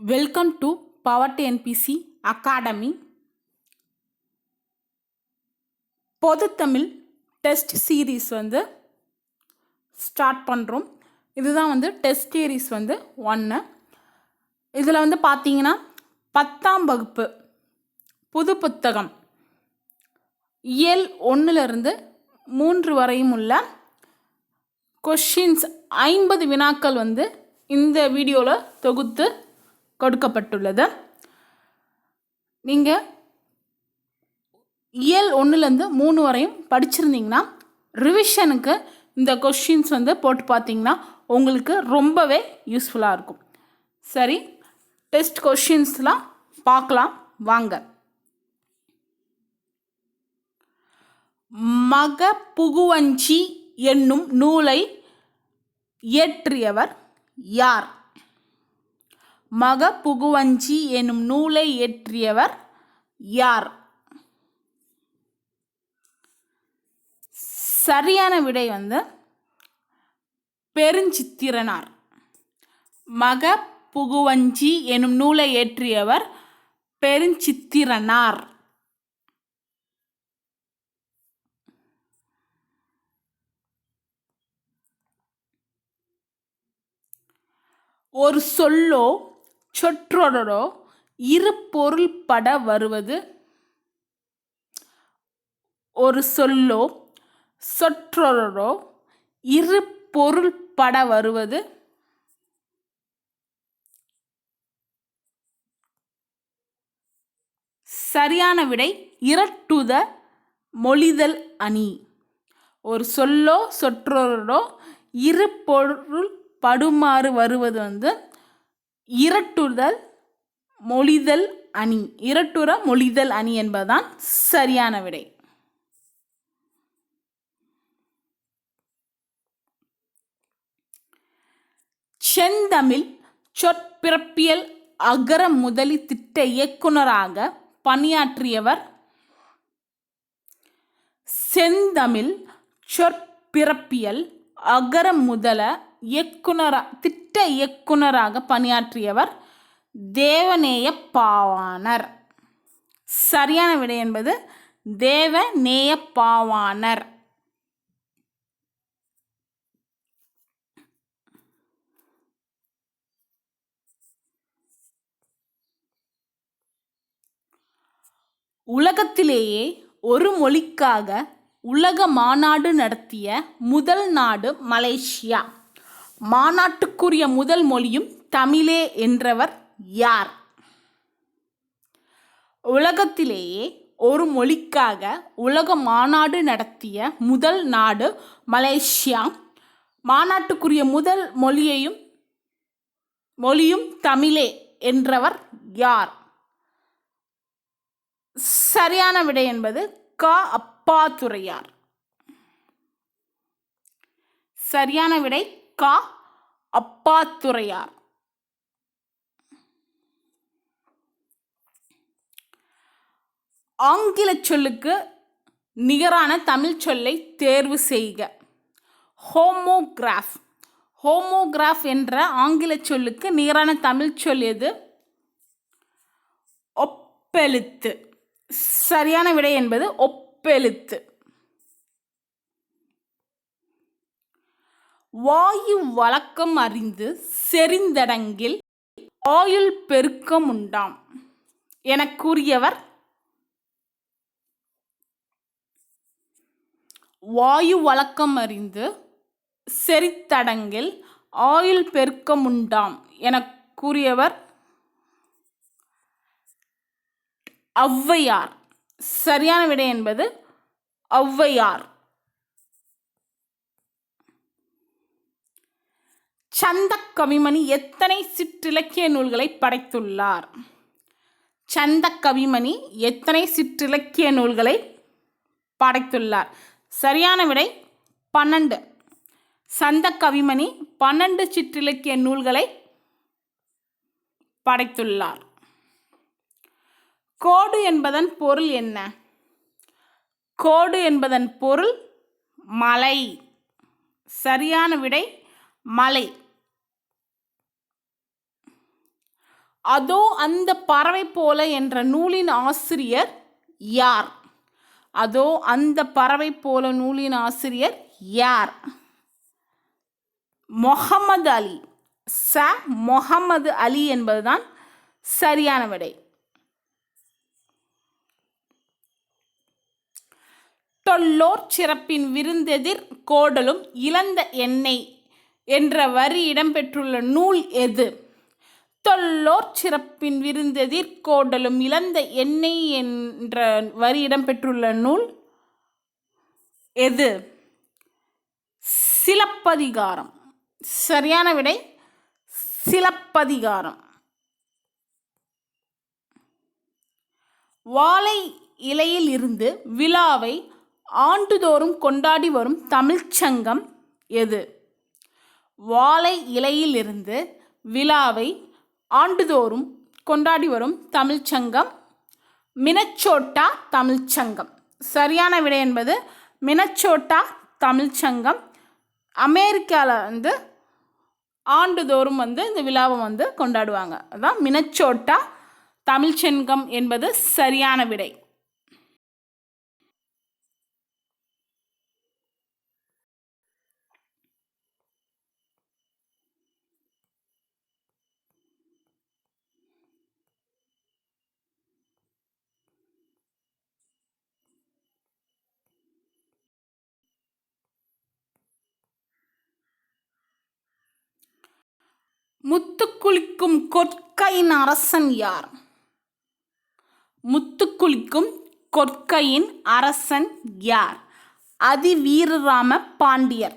Welcome to power NBC academy பொதுத்தமிழ் test series வந்து start பண்ணுறோம் இதுதான் வந்து டெஸ்ட் சீரீஸ் வந்து ஒன்று இதில் வந்து பார்த்தீங்கன்னா பத்தாம் வகுப்பு புது புத்தகம். இயல் ஒன்றுலேருந்து மூன்று வரையும் உள்ள கொஷின்ஸ் ஐம்பது வினாக்கள் வந்து இந்த வீடியோவில் தொகுத்து கொடுக்கப்பட்டுள்ளது. நீங்கள் இயல் ஒன்றுலேருந்து மூணு வரையும் படிச்சிருந்தீங்கன்னா ரிவிஷனுக்கு இந்த கொஷின்ஸ் வந்து போட்டு பார்த்தீங்கன்னா உங்களுக்கு ரொம்பவே யூஸ்ஃபுல்லாக இருக்கும். சரி டெஸ்ட் கொஷின்ஸ்லாம் பார்க்கலாம். வாங்க. மக புகுவஞ்சி என்னும் நூலை இயற்றியவர் யார்? மக புகுவஞ்சி எனும் நூலை இயற்றியவர் யார்? சரியான விடை வந்து பெருஞ்சித்திரனார். மக புகுவஞ்சி எனும் நூலை இயற்றியவர் பெருஞ்சித்திரனார். ஒரு சொல்லோ சொற்றொடரோ இரு பொருள்பட வருவது. ஒரு சொல்லோ சொற்றொடரோ இரு பொருள்பட வருவது. சரியான விடை இரட்டுத மொழிதல் அணி. ஒரு சொல்லோ சொற்றொடரோ இரு பொருள் படுமாறு வருவது வந்து இரட்டுதல் மொழிதல் அணி. இரட்டுற மொழிதல் அணி என்பதுதான் சரியான விடை. செந்தமிழ் சொற்பிறப்பியல் அகர முதலி திட்ட இயக்குனராக பணியாற்றியவர் செந்தமிழ் சொற்பிறப்பியல் அகர முதல இயக்குனரா திட்ட இயக்குனராக பணியாற்றியவர் தேவநேய பாவாணர். சரியான விடை என்பது தேவநேய பாவாணர். உலகத்திலேயே ஒரு மொழிக்காக உலக மாநாடு நடத்திய முதல் நாடு மலேசியா. மாநாட்டுக்குரிய முதல் மொழியும் தமிழே என்றவர் யார்? உலகத்திலேயே ஒரு மொழிக்காக உலக மாநாடு நடத்திய முதல் நாடு மலேசியா. மாநாட்டுக்குரிய முதல் மொழியையும் மொழியும் தமிழே என்றவர் யார்? சரியான விடை என்பது க. அப்பாதுரையார். சரியான விடை கா அப்பாத்துறையார். ஆங்கில சொல்லுக்கு நிகரான தமிழ் சொல்லை தேர்வு செய்க. ஹோமோகிராஃப். ஹோமோகிராஃப் என்ற ஆங்கில சொல்லுக்கு நிகரான தமிழ் சொல் எது? ஒப்பெழுத்து. சரியான விடை என்பது ஒப்பெழுத்து. வாயு வழக்கம் அறிந்து செறிந்தடங்கில் ஆயுள் பெருக்கம் உண்டாம். என கூறியவர் வாயு வழக்கம் அறிந்து செறித்தடங்கில் ஆயுள் பெருக்கம் உண்டாம் என கூறியவர் ஔவையார். சரியான விடை என்பது ஔவையார். சந்த கவிமணி எத்தனை சிற்றிலக்கிய நூல்களை படைத்துள்ளார்? சந்த கவிமணி எத்தனை சிற்றிலக்கிய நூல்களை படைத்துள்ளார்? சரியான விடை பன்னெண்டு. சந்த கவிமணி பன்னெண்டு சிற்றிலக்கிய நூல்களை படைத்துள்ளார். கோடு என்பதன் பொருள் என்ன? கோடு என்பதன் பொருள் மலை. சரியான விடை மலை. அதோ அந்த பறவை போல என்ற நூலின் ஆசிரியர் யார்? அதோ அந்த பறவை போல நூலின் ஆசிரியர் யார்? முகமது அலி. ச. முகமது அலி என்பதுதான் சரியான விடை. தொல்லோர் சிறப்பின் விருந்தெதிர் கோடலும் இழந்த எண்ணெய் என்ற வரி இடம்பெற்றுள்ள நூல் எது? தொல்லோர் சிறப்பின் விருந்தெதிர் கோடலும் இழந்த எண்ணெய் என்ற வரி இடம்பெற்றுள்ள நூல் எது? சிலப்பதிகாரம். சரியான விடை சிலப்பதிகாரம். வாழை இலையில் இருந்து விழாவை ஆண்டுதோறும் கொண்டாடி வரும் தமிழ்ச்சங்கம் எது? வாழை இலையிலிருந்து விழாவை ஆண்டுதோறும் கொண்டாடி வரும் தமிழ்ச்சங்கம் மினச்சோட்டா தமிழ்ச்சங்கம் சரியான விடை என்பது மினச்சோட்டா தமிழ்ச்சங்கம் அமெரிக்காவில் வந்து ஆண்டுதோறும் வந்து இந்த விழாவை வந்து கொண்டாடுவாங்க. அதான் மினச்சோட்டா தமிழ்ச்சங்கம் என்பது சரியான விடை. முத்துக்குளிக்கும் கொற்கையின் அரசன் யார்? முத்துக்குளிக்கும் கொற்கையின் அரசன் யார்? அதி வீரராம பாண்டியர்.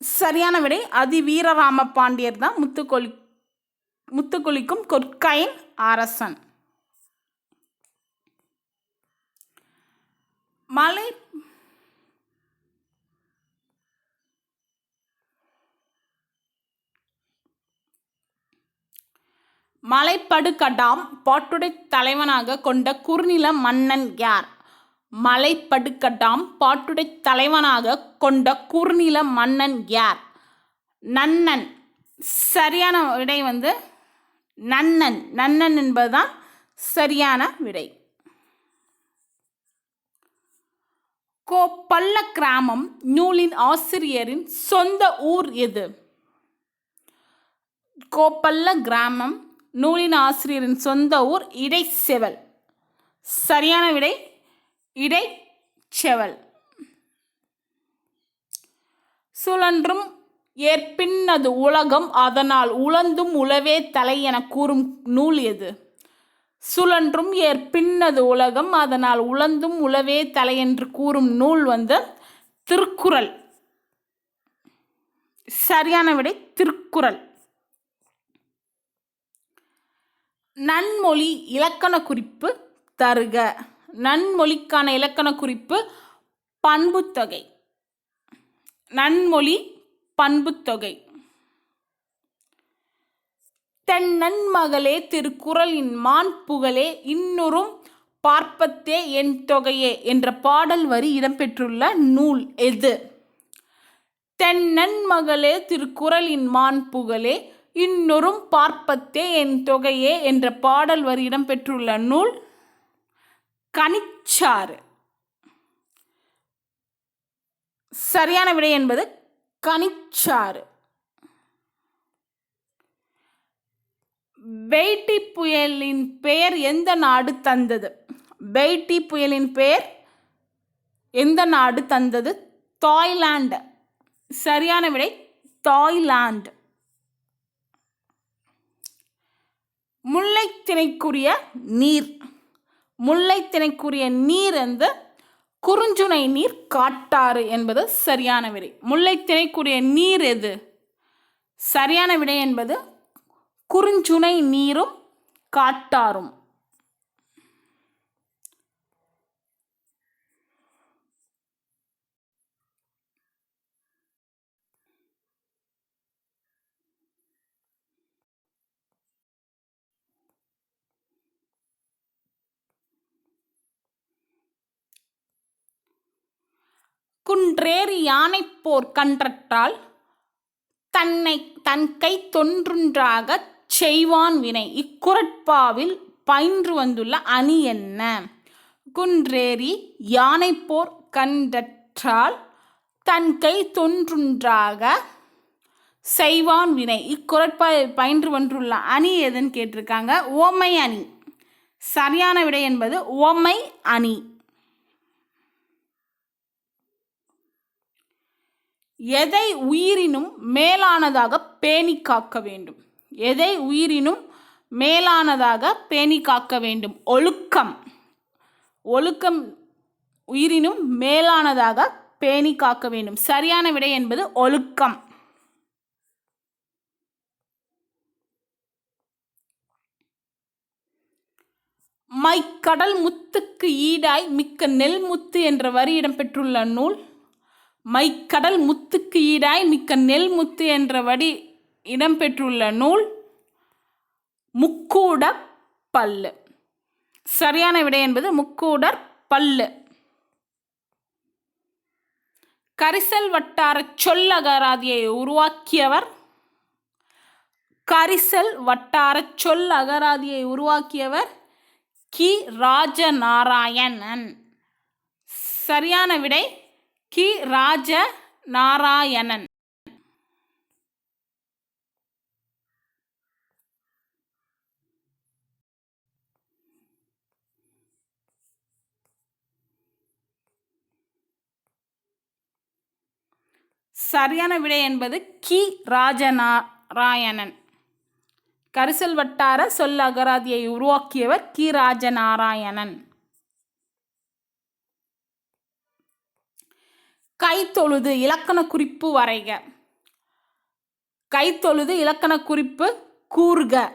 சரியான விடை அதி வீரராம பாண்டியர் தான் முத்துக்கொலி முத்துக்குளிக்கும் கொற்கையின் அரசன். மலை மலைப்படுகடாம் பாட்டுடை தலைவனாக கொண்ட குறுநில மன்னன் யார்? மலைப்படுகடாம் பாட்டுடை தலைவனாக கொண்ட குறுநில மன்னன் யார்? நன்னன். சரியான விடை வந்து நன்னன். நன்னன் என்பதுதான் சரியான விடை. கோப்பல்ல கிராமம் நூலின் ஆசிரியரின் சொந்த ஊர் எது? கோப்பல்ல கிராமம் நூலின் ஆசிரியரின் சொந்த ஊர் இடைச்செவல். சரியான விடை இடைச்செவல். சுழன்றும் ஏற்பின்னது உலகம் அதனால் உழந்தும் உழவே தலை என கூறும் நூல் எது? சுழன்றும் ஏற்பின்னது உலகம் அதனால் உழந்தும் உழவே தலை என்று கூறும் நூல் வந்து திருக்குறள். சரியான விடை திருக்குறள். நன்மொழி இலக்கண குறிப்பு தருக. நன்மொழிக்கான இலக்கண குறிப்பு பண்புத்தொகை. நன்மொழி பண்புத்தொகை. தென்னன் மகளே திருக்குறளின் மான் புகழே இன்னொரும் பார்ப்பத்தே என் தொகையே என்ற பாடல் வரி இடம்பெற்றுள்ள நூல் எது? தென்னன் மகளே திருக்குறளின் மான் புகழே இன்னொரும் பார்ப்பத்தே என் தொகையே என்ற பாடல் வரி இடம்பெற்றுள்ள நூல் கனிச்சாறு. சரியான விடை என்பது கனிச்சாறு. பெய்டி புயலின் பெயர் எந்த நாடு தந்தது? பெய்டி புயலின் பெயர் எந்த நாடு தந்தது? தாய்லாண்டு சரியான விடை தாய்லாந்து. முல்லைத்திணைக்குரிய நீர். முல்லைத்திணைக்குரிய நீர் வந்து குறுஞ்சுனை நீர் காட்டாறு என்பது சரியான விடை. முல்லைத்திணைக்குரிய நீர் எது? சரியான விடை என்பது குறுஞ்சுனை நீரும் காட்டாரும் குன்றேறி யானைப்போர் கன்றற்றால் தன்னை தன் கை தொன்றுன்றாகச் செய்வான் வினை. இக்குரட்பாவில் பயின்று வந்துள்ள அணி என்ன? குன்றேறி யானைப்போர் கண்டற்றால் தன் கை தொன்றுன்றாக செய்வான் வினை. இக்குரட்பா பயின்று வந்துள்ள அணி எதுன்னு கேட்டிருக்காங்க? ஓமை அணி. சரியான விடை என்பது ஓமை அணி. எதை உயிரினும் மேலானதாக பேணி காக்க வேண்டும்? எதை உயிரினும் மேலானதாக பேணி காக்க வேண்டும்? ஒழுக்கம். ஒழுக்கம் உயிரினும் மேலானதாக பேணி காக்க வேண்டும். சரியான விடை என்பது ஒழுக்கம். மைக்கடல் முத்துக்கு ஈடாய் மிக்க நெல் முத்து என்ற வரி இடம்பெற்றுள்ள நூல் மைக்கடல் முத்துக்கு ஈடாய் மிக்க நெல் முத்து என்ற இடம்பெற்றுள்ள நூல் முக்கூட பல்லு. சரியான விடை என்பது முக்கூடர் பல்லு. கரிசல் வட்டார சொல்லகராதியை உருவாக்கியவர் கரிசல் வட்டார சொல் அகராதியை உருவாக்கியவர் கி. ராஜநாராயணன். சரியான விடை கி. ராஜ நாராயணன். சரியான விடை என்பது கி. ராஜநாராயணன் கரிசல் வட்டார சொல் அகராதியை உருவாக்கியவர் கி. ராஜநாராயணன் கைத்தொழுது இலக்கண குறிப்பு வரைக. கைத்தொழுது இலக்கண குறிப்பு கூறுக.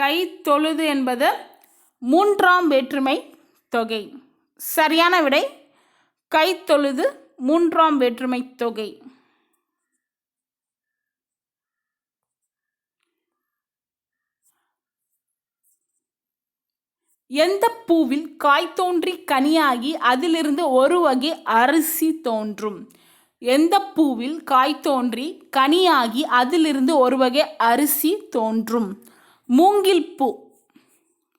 கைத்தொழுது என்பது மூன்றாம் வேற்றுமை தொகை. சரியான விடை கைத்தொழுது மூன்றாம் வேற்றுமை தொகை. எந்த பூவில் காய் தோன்றி கனியாகி அதிலிருந்து ஒரு வகை அரிசி தோன்றும்? எந்த பூவில் காய் தோன்றி கனியாகி அதிலிருந்து ஒரு வகை அரிசி தோன்றும்? மூங்கில் பூ.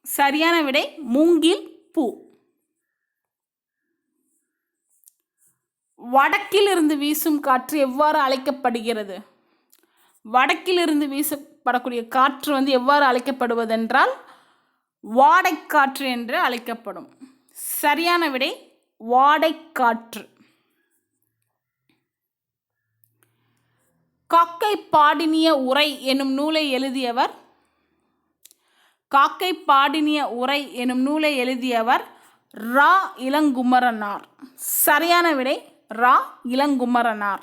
சரியான விடை மூங்கில் பூ. வடக்கிலிருந்து வீசும் காற்று எவ்வாறு அழைக்கப்படுகிறது? வடக்கிலிருந்து வீசப்படக்கூடிய காற்று வந்து எவ்வாறு அழைக்கப்படுவதென்றால் வாடைக்காற்று என்று அழைக்கப்படும். சரியான விடை வாடைக்காற்று. காக்கை பாடினிய உரை எனும் நூலை எழுதியவர் காக்கை பாடினிய உரை எனும் நூலை எழுதியவர் ரா இளங்குமரனார். சரியான விடை ரா இளங்குமரனார்.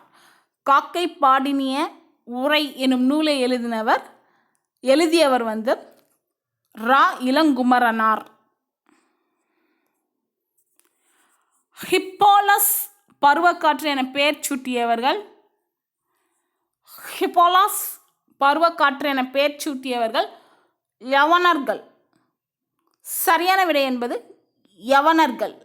காக்கை பாடினிய உரை எனும் நூலை எழுதினவர் எழுதியவர் வந்து ரா இளங்குமரனார். ஹிப்போலஸ் பருவக்காற்று என பெயர் சூட்டியவர்கள். ஹிப்போலாஸ் பருவக்காற்று என பெயர் சூட்டியவர்கள் யவனர்கள். சரியான விடை என்பது யவனர்கள்.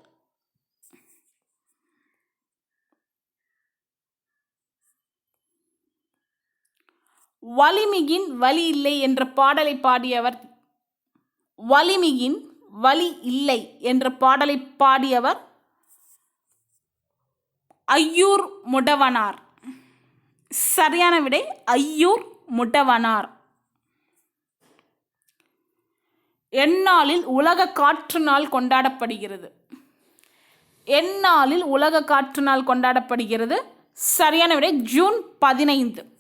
வலிமிகின் வலி இல்லை என்ற பாடலை பாடியவர் வலிமையின் வலி இல்லை என்ற பாடலை பாடியவர் ஐயூர் முடவனார். சரியான விடை ஐயூர் முடவனார். எந்நாளில் உலக காற்று நாள் கொண்டாடப்படுகிறது. எந்நாளில் உலக காற்று நாள் கொண்டாடப்படுகிறது. சரியான விடை ஜூன் பதினைந்து.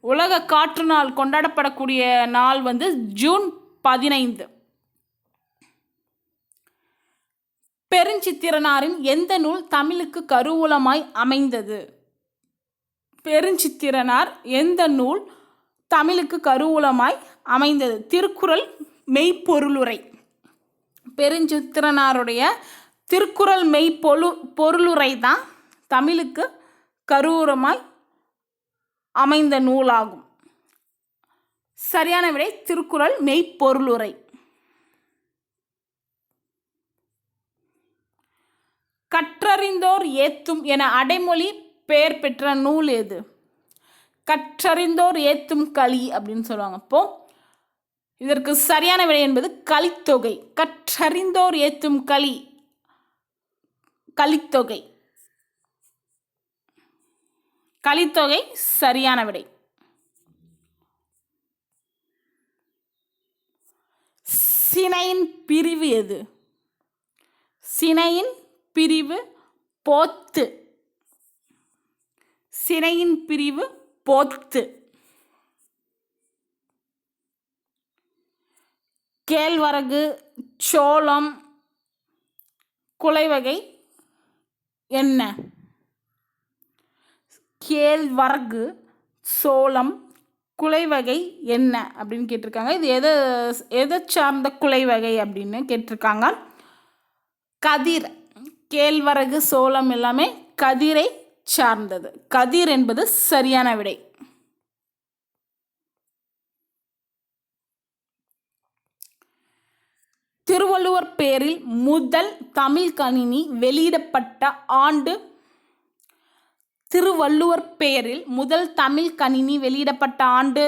உலக காற்று நாள் கொண்டாடப்படக்கூடிய நாள் வந்து ஜூன் பதினைந்து. பெருஞ்சித்திரனாரின் எந்த நூல் தமிழுக்கு கருவூலமாய் அமைந்தது? பெருஞ்சித்திரனார் எந்த நூல் தமிழுக்கு கருவூலமாய் அமைந்தது? திருக்குறள் மெய்ப்பொருளுரை. பெருஞ்சித்திரனாருடைய திருக்குறள் மெய்ப்பொழு பொருளுரை தான் தமிழுக்கு கருவூலமாய் அமைந்த நூலாகும். சரியான விடை திருக்குறள் மெய்ப்பொருளுரை கற்றறிந்தோர் ஏத்தும் என அடைமொழி பெயர் பெற்ற நூல் எது? கற்றறிந்தோர் ஏத்தும் களி அப்படின்னு சொல்லுவாங்க. அப்போ இதற்கு சரியான விடை என்பது கலித்தொகை கற்றறிந்தோர் ஏத்தும் களி கலித்தொகை கலித்தொகை சரியான விடை. சினையின் பிரிவு எது? சினையின் பிரிவு போத்து. சினையின் பிரிவு போத்து. கேழ்வரகு சோளம் குலைவகை என்ன? கேழ்வரகு சோளம் குலைவகை என்ன அப்படின்னு கேட்டிருக்காங்க. இது எதை எதை சார்ந்த குலைவகை அப்படின்னு கேட்டிருக்காங்க. கதிர் கேழ்வரகு சோளம் எல்லாமே கதிரை சார்ந்தது. கதிர் என்பது சரியான விடை. திருவள்ளுவர் பேரில் முதல் தமிழ் கணினி வெளியிடப்பட்ட ஆண்டு திருவள்ளுவர் பெயரில் முதல் தமிழ் கணினி வெளியிடப்பட்ட ஆண்டு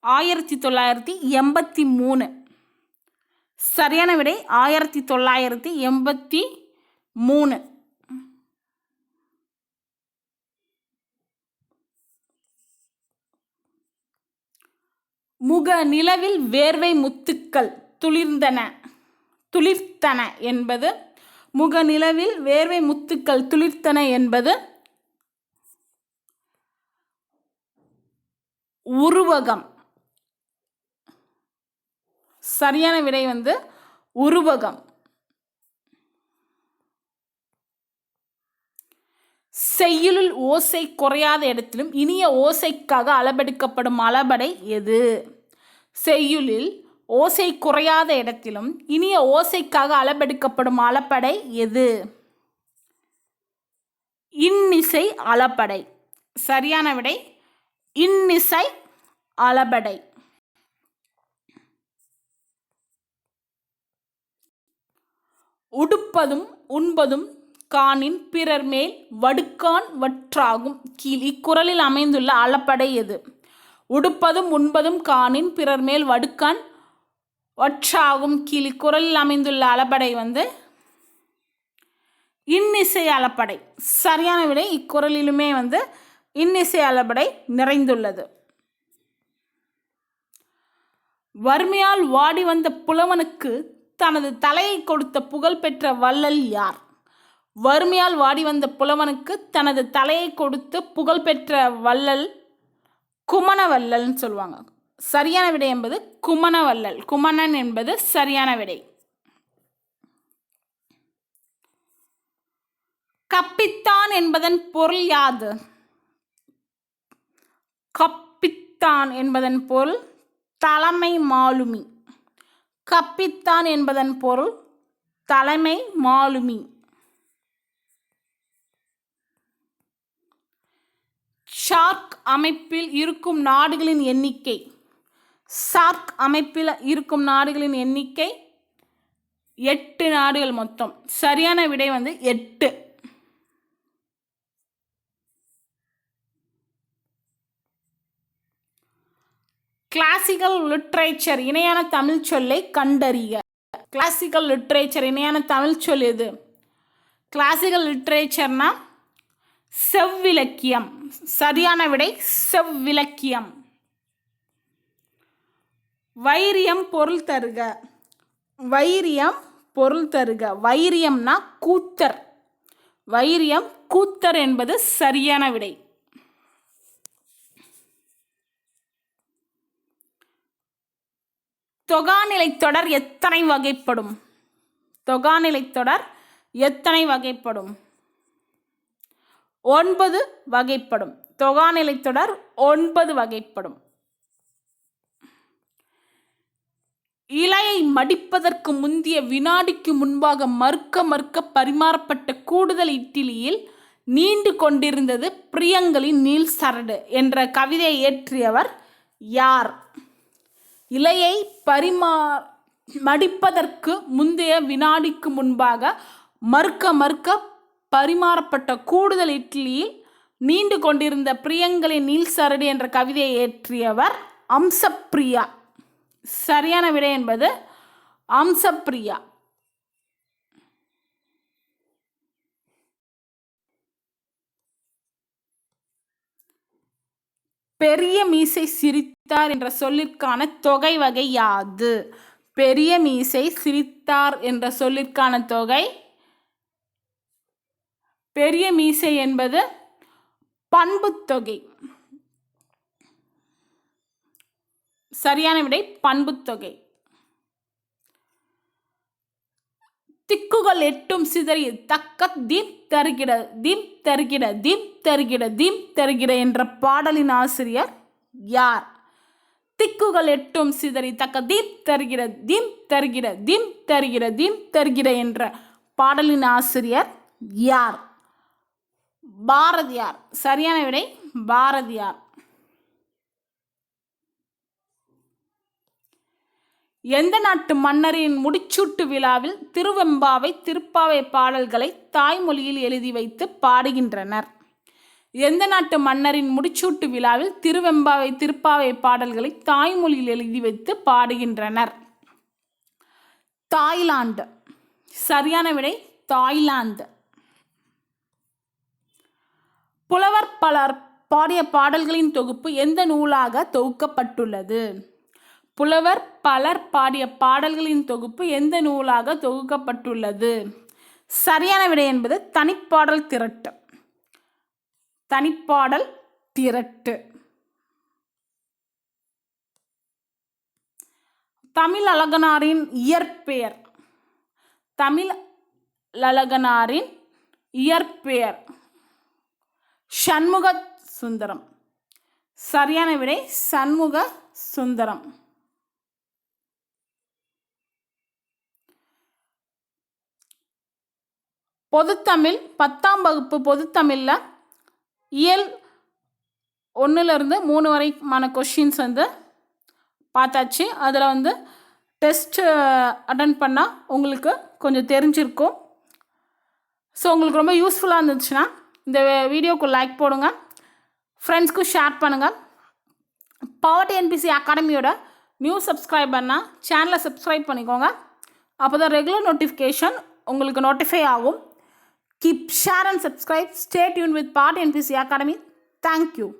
ஆயிரத்தி தொள்ளாயிரத்தி எண்பத்தி மூணு. சரியான விடை ஆயிரத்தி தொள்ளாயிரத்தி எண்பத்தி மூணு. முக நிலவில் வேர்வை முத்துக்கள் துளிர்ந்தன துளிர்த்தன என்பது முக நிலவில் வேர்வை முத்துக்கள் துளிர்த்தன என்பது உருவகம். சரியான விடை வந்து உருவகம். செய்யுளில் ஓசை குறையாத இடத்திலும் இனிய ஓசைக்காக அளபெடுக்கப்படும் அளபடை எது? செய்யுளில் ஓசை குறையாத இடத்திலும் இனிய ஓசைக்காக அளபெடுக்கப்படும் அளப்படை எது? இன்னிசை அளப்படை. சரியான விடை இன்னிசை அளபடை. உடுப்பதும் உண்பதும் காணின் பிறர் மேல் வடுக்கான் வற்றாகும். கீழ் இக்குறளில் அமைந்துள்ள அளப்படை எது? உடுப்பதும் உண்பதும் காணின் பிறர் மேல் வடுக்கான் வற்றாகும். கீழ் இக்குறளில் அமைந்துள்ள அளபடை வந்து இன்னிசை அளப்படை சரியான விடை இக்குறலிலுமே வந்து இன்னிசை அளபடை நிறைந்துள்ளது. வறுமையால் வாடி வந்த புலவனுக்கு தனது தலையை கொடுத்த புகழ்பெற்ற வள்ளல் யார்? வறுமையால் வாடி வந்த புலவனுக்கு தனது தலையை கொடுத்து புகழ்பெற்ற வள்ளல் குமணவள்ளல்னு சொல்லுவாங்க. சரியான விடை என்பது குமணவள்ளல் குமணன் என்பது சரியான விடை. கப்பித்தான் என்பதன் பொருள் யாது? கப்பித்தான் என்பதன் பொருள் தலைமை மாலுமி. கப்பித்தான் என்பதன் பொருள் தலைமை மாலுமி. ஷார்க் அமைப்பில் இருக்கும் நாடுகளின் எண்ணிக்கை. சார்க் அமைப்பில் இருக்கும் நாடுகளின் எண்ணிக்கை எட்டு நாடுகள் மொத்தம். சரியான விடை வந்து எட்டு. கிளாசிக்கல் லிட்ரேச்சர் இணையான தமிழ் சொல்லை கண்டறிய கிளாசிக்கல் லிட்ரேச்சர் இணையான தமிழ் சொல் எது? கிளாசிக்கல் லிட்ரேச்சர்னா செவ்விலக்கியம். சரியான விடை செவ்விலக்கியம். வைரியம் பொருள் தருக. வைரியம் பொருள் தருக. வைரியம்னா கூத்தர். வைரியம் கூத்தர் என்பது சரியான விடை. தொகாநிலை தொடர் எத்தனை வகைப்படும்? தொகாநிலை தொடர் எத்தனை வகைப்படும்? ஒன்பது வகைப்படும். தொகாநிலை தொடர் ஒன்பது வகைப்படும். இலையை மடிப்பதற்கு முந்திய வினாடிக்கு முன்பாக மறுக்க மறுக்க பரிமாறப்பட்ட கூடுதல் இட்டிலியில் நீண்டு கொண்டிருந்தது பிரியங்களின் நீல் சரடு என்ற கவிதையை இயற்றியவர் யார்? இலையை பரிமா மடிப்பதற்கு முந்தைய வினாடிக்கு முன்பாக மறுக்க மறுக்க பரிமாறப்பட்ட கூடுதல் இட்லியில் நீண்டு கொண்டிருந்த பிரியங்களின் நீல் சரடி என்ற கவிதையை இயற்றியவர் அம்சப்பிரியா. சரியான விடை என்பது அம்சப்பிரியா. பெரிய மீசை சிரித்தார் என்ற சொல்லிற்கான தொகை வகை யாது? பெரிய மீசை சிரித்தார் என்ற சொல்லிற்கான தொகை? பெரிய மீசை என்பது பண்புத்தொகை சரியான விடை பண்புத்தொகை திக்குகள் எட்டும் சிதறி தக்க தீம் தருகிட தீம் தருகிட தீம் தருகிட தீம் தருகிட என்ற பாடலின் ஆசிரியர் யார்? திக்குகள் எட்டும் சிதறி தக்க தீப் தருகிற தீம் தருகிற தீம் தருகிற தீம் தருகிற என்ற பாடலின் ஆசிரியர் யார்? பாரதியார். சரியான விடை பாரதியார். எந்த நாட்டு மன்னரின் முடிச்சூட்டு விழாவில் திருவெம்பாவை திருப்பாவை பாடல்களை தாய்மொழியில் எழுதி வைத்து பாடுகின்றனர்? எந்த நாட்டு மன்னரின் முடிச்சூட்டு விழாவில் திருவெம்பாவை திருப்பாவை பாடல்களை தாய்மொழியில் எழுதி வைத்து பாடுகின்றனர்? தாய்லாந்து. சரியான விடை தாய்லாந்து. புலவர் பலர் பாடிய பாடல்களின் தொகுப்பு எந்த நூலாக தொகுக்கப்பட்டுள்ளது? புலவர் பலர் பாடிய பாடல்களின் தொகுப்பு எந்த நூலாக தொகுக்கப்பட்டுள்ளது? சரியான விடை என்பது தனிப்பாடல் திரட்டு. தனிப்பாடல் திரட்டு. தமிழ் அழகனாரின் இயற்பெயர். தமிழ் அழகனாரின் இயற்பெயர். சண்முக சுந்தரம் சரியான விடை சண்முக சுந்தரம் பொதுத்தமிழ் பத்தாம் வகுப்பு பொதுத்தமிழில் இயல் ஒன்றுலேருந்து மூணு வரைக்குமான கொஷின்ஸ் வந்து பார்த்தாச்சு. அதில் வந்து டெஸ்ட்டு அட்டன் பண்ணால் உங்களுக்கு கொஞ்சம் தெரிஞ்சிருக்கும். ஸோ உங்களுக்கு ரொம்ப யூஸ்ஃபுல்லாக இருந்துச்சுன்னா இந்த வீடியோக்கு லைக் போடுங்க. ஃப்ரெண்ட்ஸ்க்கும் ஷேர் பண்ணுங்கள் பவர் என்பிசி அகாடமியோட நியூ சப்ஸ்கிரைபர்னால் சேனலை சப்ஸ்கிரைப் பண்ணிக்கோங்க. அப்போ தான் ரெகுலர் நோட்டிஃபிகேஷன் உங்களுக்கு நோட்டிஃபை ஆகும். Keep share and subscribe. Stay tuned with Part NPC Academy. Thank you.